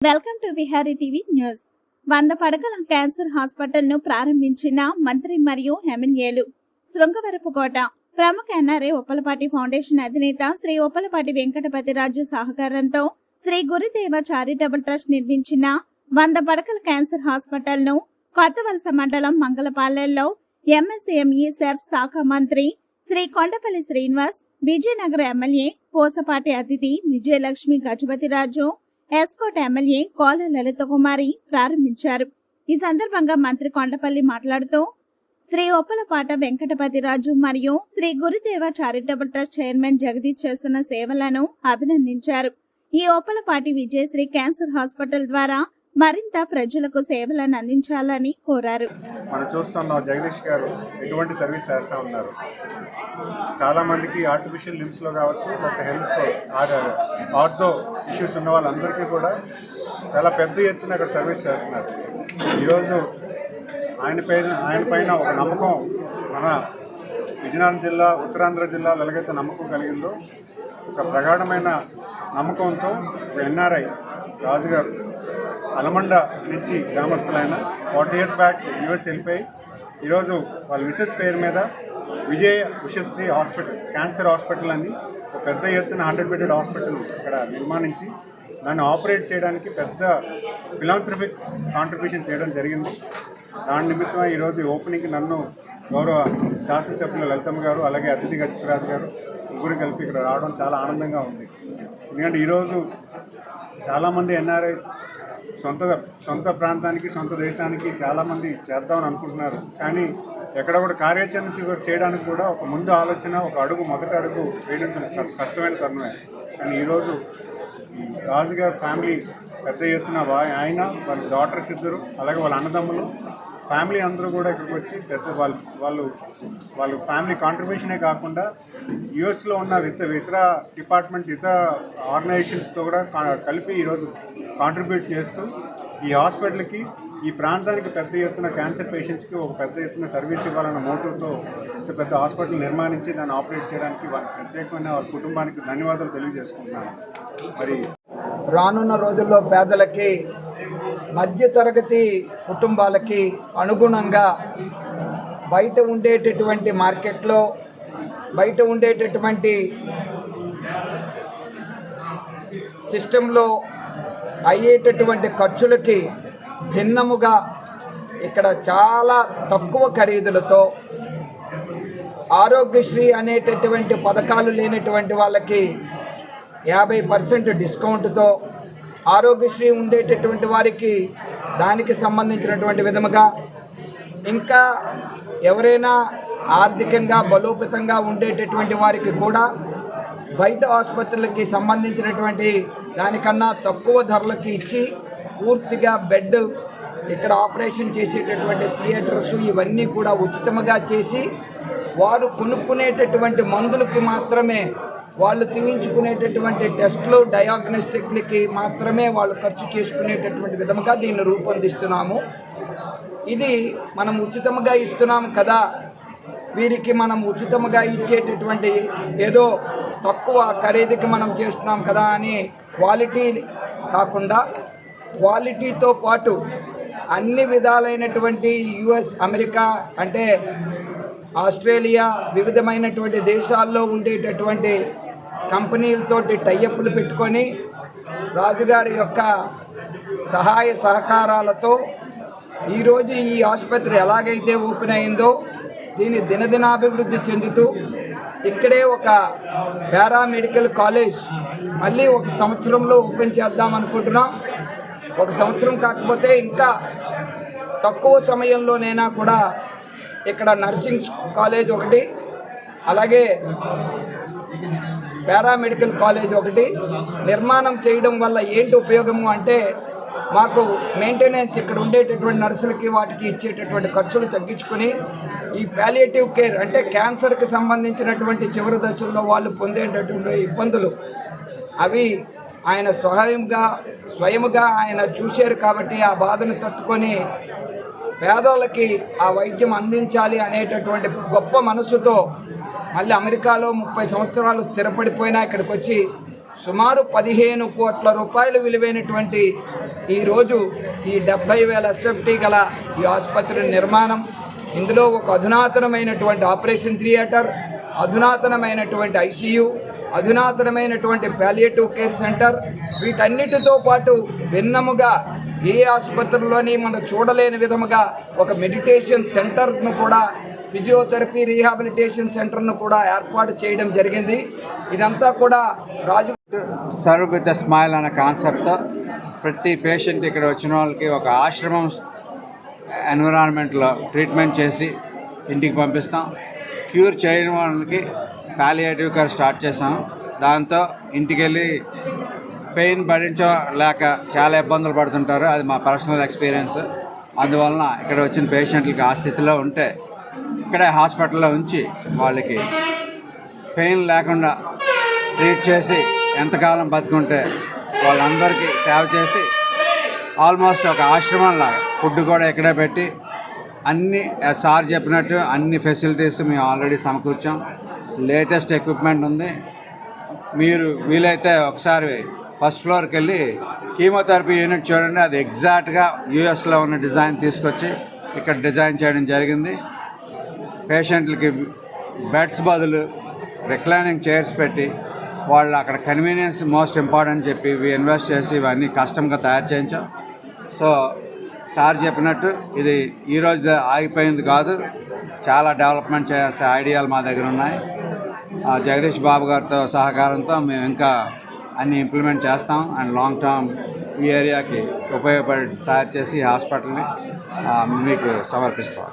Welcome to Bihari TV news. వంద పడకల cancer హాస్పిటల్ను ప్రారంభించిన మంత్రి మరియు ఎమ్మెల్యేలు శృంగవరపుకోట ప్రముఖ ఎన్ఆర్ఏ ఉప్పలపాటి ఫౌండేషన్ అధినేత శ్రీ ఉప్పలపాటి వెంకటపతిరాజు సహకారంతో శ్రీ గురుదేవ చారిటబుల్ ట్రస్ట్ నిర్మించిన వంద పడకల క్యాన్సర్ హాస్పిటల్ను కొత్తవలస మండలం మంగళపాలెల్లో ఎంఎస్ఎంఈ సెర్ఫ్ శాఖ మంత్రి శ్రీ కొండపల్లి శ్రీనివాస్ విజయనగర ఎమ్మెల్యే పోసపాటి అతిథి విజయలక్ష్మి గజపతిరాజు ఎస్కోట్ ఎమ్మెల్యే కోల లలిత కుమారి ప్రారంభించారు. ఈ సందర్భంగా మంత్రి కొండపల్లి మాట్లాడుతూ శ్రీ ఒప్పలపాట వెంకటపతిరాజు మరియు శ్రీ గురుదేవ చారిటబుల్ ట్రస్ట్ చైర్మన్ జగదీష్ చేస్తున్న సేవలను అభినందించారు. ఈ ఒప్పలపాటి విజయశ్రీ క్యాన్సర్ హాస్పిటల్ ద్వారా మరింత ప్రజలకు సేవలను అందించాలని కోరారు. మనం చూస్తున్నాం జగదీష్ గారు ఎటువంటి సర్వీస్ చేస్తూ ఉన్నారు. చాలా మందికి ఆర్టిఫిషియల్ లిమ్స్లో కావచ్చు లేకపోతే హెల్త్ ఆర్థో ఇష్యూస్ ఉన్న వాళ్ళందరికీ కూడా చాలా పెద్ద ఎత్తున అక్కడ సర్వీస్ చేస్తున్నారు. ఈరోజు ఆయన పైన ఆయన పైన ఒక నమ్మకం మన విజయనగరం జిల్లా ఉత్తరాంధ్ర జిల్లాలో ఎలాగైతే నమ్మకం కలిగిందో ఒక ప్రగాఢమైన నమ్మకంతో ఎన్ఆర్ఐ రాజుగారు అలమండ నుంచి గ్రామస్తులైన ఫార్టీ ఇయర్స్ బ్యాక్ యూఎస్ వెళ్ళిపోయి ఈరోజు వాళ్ళ మిసెస్ పేరు మీద Vijaya Ushasri hospital cancer hospital అని ఒక పెద్ద ఎత్తున హండ్రెడ్ బెడెడ్ హాస్పిటల్ ఇక్కడ నిర్మాణించి దాన్ని ఆపరేట్ చేయడానికి పెద్ద ఫిలాంథ్రఫిక్ కాంట్రిబ్యూషన్ చేయడం జరిగింది. దాని నిమిత్తం ఈరోజు ఓపెనింగ్కి నన్ను గౌరవ శాసనసభ్యులు లలితమ్మ గారు అలాగే అతిథి గజపతిరాజు గారు ముగ్గురు కలిపి ఇక్కడ రావడం చాలా ఆనందంగా ఉంది. ఎందుకంటే ఈరోజు చాలామంది ఎన్ఆర్ఐస్ సొంత సొంత ప్రాంతానికి సొంత దేశానికి చాలామంది చేద్దామని అనుకుంటున్నారు. కానీ ఎక్కడ కూడా కార్యాచరణ చేయడానికి కూడా ఒక ముందు ఆలోచన ఒక అడుగు మొదటి అడుగు వేయడం కష్టమైన తరుణమే. కానీ ఈరోజు రాజుగారి ఫ్యామిలీ పెద్ద ఎత్తున వా- ఆయన వాళ్ళ డాటర్స్ ఇద్దరు అలాగే వాళ్ళ అన్నదమ్ములు ఫ్యామిలీ అందరూ కూడా ఇక్కడికి వచ్చి పెద్ద వాళ్ళు వాళ్ళు వాళ్ళు ఫ్యామిలీ కాంట్రిబ్యూషనే కాకుండా యుఎస్లో ఉన్న ఇతర ఇతర డిపార్ట్మెంట్స్ ఇతర ఆర్గనైజేషన్స్తో కూడా కా- కలిపి ఈరోజు కాంట్రిబ్యూట్ చేస్తూ ఈ హాస్పిటల్కి ఈ ప్రాంతానికి పెద్ద ఎత్తున క్యాన్సర్ పేషెంట్స్కి ఒక పెద్ద ఎత్తున సర్వీస్ ఇవ్వాలన్న మోటివ్తో ఇంత పెద్ద హాస్పిటల్ నిర్మాణించి దాన్ని ఆపరేట్ చేయడానికి వాళ్ళ ప్రత్యేకమైన వాళ్ళ కుటుంబానికి ధన్యవాదాలు తెలియజేసుకుంటున్నాను. మరి రానున్న రోజుల్లో పేదలకి మధ్యతరగతి కుటుంబాలకి అనుగుణంగా బయట ఉండేటటువంటి మార్కెట్లో బయట ఉండేటటువంటి సిస్టంలో అయ్యేటటువంటి ఖర్చులకి భిన్నముగా ఇక్కడ చాలా తక్కువ ఖరీదులతో ఆరోగ్యశ్రీ అనేటటువంటి పథకాలు లేనటువంటి వాళ్ళకి యాభై పర్సెంట్ డిస్కౌంట్తో ఆరోగ్యశ్రీ ఉండేటటువంటి వారికి దానికి సంబంధించినటువంటి విధముగా ఇంకా ఎవరైనా ఆర్థికంగా బలోపేతంగా ఉండేటటువంటి వారికి కూడా బయట ఆసుపత్రులకి సంబంధించినటువంటి దానికన్నా తక్కువ ధరలకి ఇచ్చి పూర్తిగా బెడ్ ఇక్కడ ఆపరేషన్ చేసేటటువంటి థియేటర్స్ ఇవన్నీ కూడా ఉచితముగా చేసి వారు కొనుక్కునేటటువంటి మందులకి మాత్రమే వాళ్ళు తీయించుకునేటటువంటి టెస్ట్లు డయాగ్నోస్టిక్లకి మాత్రమే వాళ్ళు ఖర్చు చేసుకునేటటువంటి విధముగా దీన్ని రూపొందిస్తున్నాము. ఇది మనం ఉచితముగా ఇస్తున్నాం కదా. వీరికి మనం ఉచితముగా ఇచ్చేటటువంటి ఏదో తక్కువ ఖరీదుకి మనం చేస్తున్నాం కదా అని క్వాలిటీ కాకుండా క్వాలిటీతో పాటు అన్ని విధాలైనటువంటి యుఎస్ అమెరికా అంటే ఆస్ట్రేలియా వివిధమైనటువంటి దేశాల్లో ఉండేటటువంటి కంపెనీలతోటి టైఅప్లు పెట్టుకొని రాజుగారి యొక్క సహాయ సహకారాలతో ఈరోజు ఈ ఆసుపత్రి ఎలాగైతే ఓపెన్ అయిందో దీని దినదినాభివృద్ధి చెందుతూ ఇక్కడే ఒక పారామెడికల్ కాలేజ్ మళ్ళీ ఒక సంవత్సరంలో ఓపెన్ చేద్దాం అనుకుంటున్నాం. ఒక సంవత్సరం కాకపోతే ఇంకా తక్కువ సమయంలోనైనా కూడా ఇక్కడ నర్సింగ్ కాలేజ్ ఒకటి అలాగే పారామెడికల్ కాలేజ్ ఒకటి నిర్మాణం చేయడం వల్ల ఏంటి ఉపయోగము అంటే మాకు మెయింటెనెన్స్ ఇక్కడ ఉండేటటువంటి నర్సులకి వాటికి ఇచ్చేటటువంటి ఖర్చులు తగ్గించుకొని ఈ ప్యాలియేటివ్ కేర్ అంటే క్యాన్సర్కి సంబంధించినటువంటి చివరి దశల్లో వాళ్ళు పొందేటటువంటి ఇబ్బందులు అవి ఆయన స్వయంగా స్వయముగా ఆయన చూశారు కాబట్టి ఆ బాధను తట్టుకొని పేదోళ్ళకి ఆ వైద్యం అందించాలి అనేటటువంటి గొప్ప మనసుతో మళ్ళీ అమెరికాలో ముప్పై సంవత్సరాలు స్థిరపడిపోయినా ఇక్కడికి వచ్చి సుమారు పదిహేను కోట్ల రూపాయలు విలువైనటువంటి ఈరోజు ఈ డెబ్బై వేల ఎస్ఎఫ్టీ గల ఈ ఆసుపత్రి నిర్మాణం. ఇందులో ఒక అధునాతనమైనటువంటి ఆపరేషన్ థియేటర్ అధునాతనమైనటువంటి ఐసీయూ అధునాతనమైనటువంటి పాలియేటివ్ కేర్ సెంటర్. వీటన్నిటితో పాటు భిన్నముగా ఏ ఆసుపత్రిలోని మనం చూడలేని విధముగా ఒక మెడిటేషన్ సెంటర్ను కూడా ఫిజియోథెరపీ రీహాబిలిటేషన్ సెంటర్ను కూడా ఏర్పాటు చేయడం జరిగింది. ఇదంతా కూడా రాజు సర్వ్ విత్ స్మైల్ అనే కాన్సెప్ట్తో ప్రతి పేషెంట్ ఇక్కడ వచ్చిన వాళ్ళకి ఒక ఆశ్రమం ఎన్విరాన్మెంట్లో ట్రీట్మెంట్ చేసి ఇంటికి పంపిస్తాం. క్యూర్ చేయడం వాళ్ళకి పాలియేటివ్ కేర్ స్టార్ట్ చేసాం దాంతో ఇంటికి వెళ్ళి పెయిన్ భరించలేక చాలా ఇబ్బందులు పడుతుంటారు. అది మా పర్సనల్ ఎక్స్పీరియన్స్. అందువలన ఇక్కడ వచ్చిన పేషెంట్లకి ఆ స్థితిలో ఉంటే ఇక్కడే హాస్పిటల్లో ఉంచి వాళ్ళకి పెయిన్ లేకుండా ట్రీట్ చేసి ఎంతకాలం బతుకుంటే వాళ్ళందరికీ సేవ చేసి ఆల్మోస్ట్ ఒక ఆశ్రమం ఫుడ్ కూడా ఇక్కడే పెట్టి అన్ని సార్ చెప్పినట్టు అన్ని ఫెసిలిటీస్ మేము ఆల్రెడీ సమకూర్చాం. లేటెస్ట్ ఎక్విప్మెంట్ ఉంది. మీరు వీలైతే ఒకసారి ఫస్ట్ ఫ్లోర్కి వెళ్ళి కీమోథెరపీ యూనిట్ చూడండి. అది ఎగ్జాక్ట్గా యూఎస్లో ఉన్న డిజైన్ తీసుకొచ్చి ఇక్కడ డిజైన్ చేయడం జరిగింది. పేషెంట్లకి బెడ్స్ బదులు రిక్లైనింగ్ చైర్స్ పెట్టి వాళ్ళు అక్కడ కన్వీనియన్స్ మోస్ట్ ఇంపార్టెంట్ చెప్పి ఇవి ఇన్వెస్ట్ చేసి ఇవన్నీ కష్టంగా తయారు చేయించాం. సో సార్ చెప్పినట్టు ఇది ఈరోజు ఆగిపోయింది కాదు. చాలా డెవలప్మెంట్ చేసే ఐడియాలు మా దగ్గర ఉన్నాయి. జగదీష్ బాబు గారితో సహకారంతో మేము ఇంకా అన్ని ఇంప్లిమెంట్ చేస్తాం. అండ్ లాంగ్ టర్మ్ ఈ ఏరియాకి ఉపయోగపడి తయారు చేసి హాస్పిటల్ని మీకు సమర్పిస్తాం.